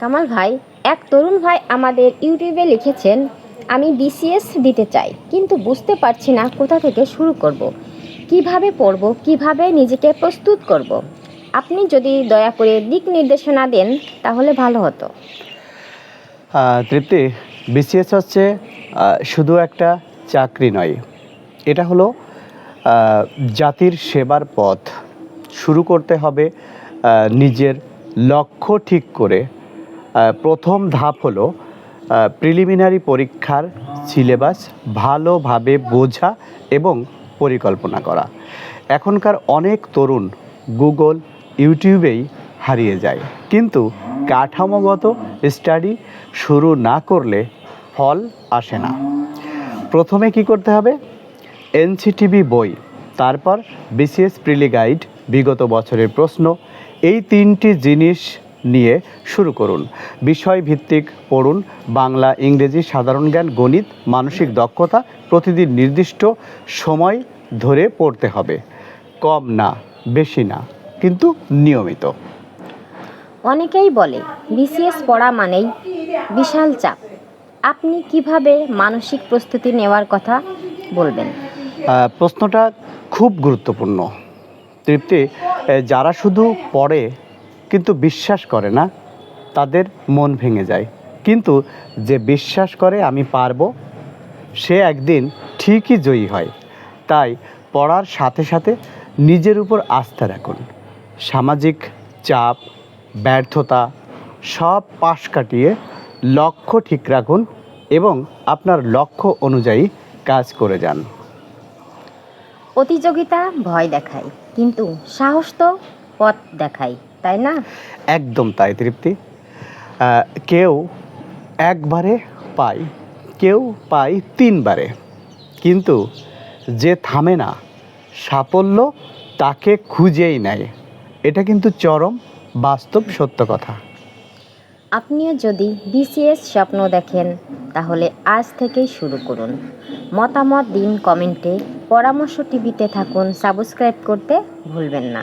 কামাল ভাই, এক তরুণ ভাই আমাদের ইউটিউবে লিখেছেন, আমি বিসিএস দিতে চাই, কিন্তু বুঝতে পারছি না কোথা থেকে শুরু করব। কীভাবে পড়ব, কীভাবে নিজেকে প্রস্তুত করব। আপনি যদি দয়া করে দিক নির্দেশনা দেন, তাহলে ভালো হতো তৃপ্তি বিসিএস হচ্ছে শুধু একটা চাকরি নয় এটা হলো জাতির সেবার পথ শুরু করতে হবে নিজের লক্ষ্য ঠিক করে প্রথম ধাপ হলো প্রিলিমিনারি পরীক্ষার সিলেবাস ভালোভাবে বোঝা এবং পরিকল্পনা করা। এখনকার অনেক তরুণ গুগল, ইউটিউবেই হারিয়ে যায়। কিন্তু কাঠামোগত স্টাডি শুরু না করলে ফল আসে না। প্রথমে কি করতে হবে? এনসিটিভি বই, তারপর বিসিএস প্রিলি গাইড বিগত বছরের প্রশ্ন। এই তিনটি জিনিস নিয়ে শুরু করুন। বিষয় ভিত্তিক পড়ুন বাংলা ইংরেজি সাধারণ জ্ঞান গণিত মানসিক দক্ষতা প্রতিদিন নির্দিষ্ট সময় ধরে পড়তে হবে। কম না বেশি না কিন্তু নিয়মিত। অনেকেই বলে বিসিএস পড়া মানেই বিশাল চাপ। আপনি কীভাবে মানসিক প্রস্তুতি নেওয়ার কথা বলবেন? প্রশ্নটা খুব গুরুত্বপূর্ণ। তৃপ্তি যারা শুধু পড়ে কিন্তু বিশ্বাস করে না, তাদের মন ভেঙে যায়। কিন্তু যে বিশ্বাস করে আমি পারব, সে একদিন ঠিকই জয়ী হয়। তাই পড়ার সাথে সাথে নিজের উপর আস্থা রাখুন। সামাজিক চাপ, ব্যর্থতা সব পাশ কাটিয়ে লক্ষ্য ঠিক রাখুন এবং আপনার লক্ষ্য অনুযায়ী কাজ করে যান। প্রতিযোগিতা ভয় দেখায়, কিন্তু সাহস তো পথ দেখায়। তাই না? একদম তাই তৃপ্তি। কেউ একবারে পায় কেউ পায় তিনবারে। কিন্তু যে থামে না সাফল্য তাকে খুঁজেই নেয়। এটা কিন্তু চরম বাস্তব সত্য কথা। আপনিও যদি বিসিএস স্বপ্ন দেখেন তাহলে আজ থেকেই শুরু করুন। মতামত দিন কমেন্টে পরামর্শ টিভিতে থাকুন সাবস্ক্রাইব করতে ভুলবেন না।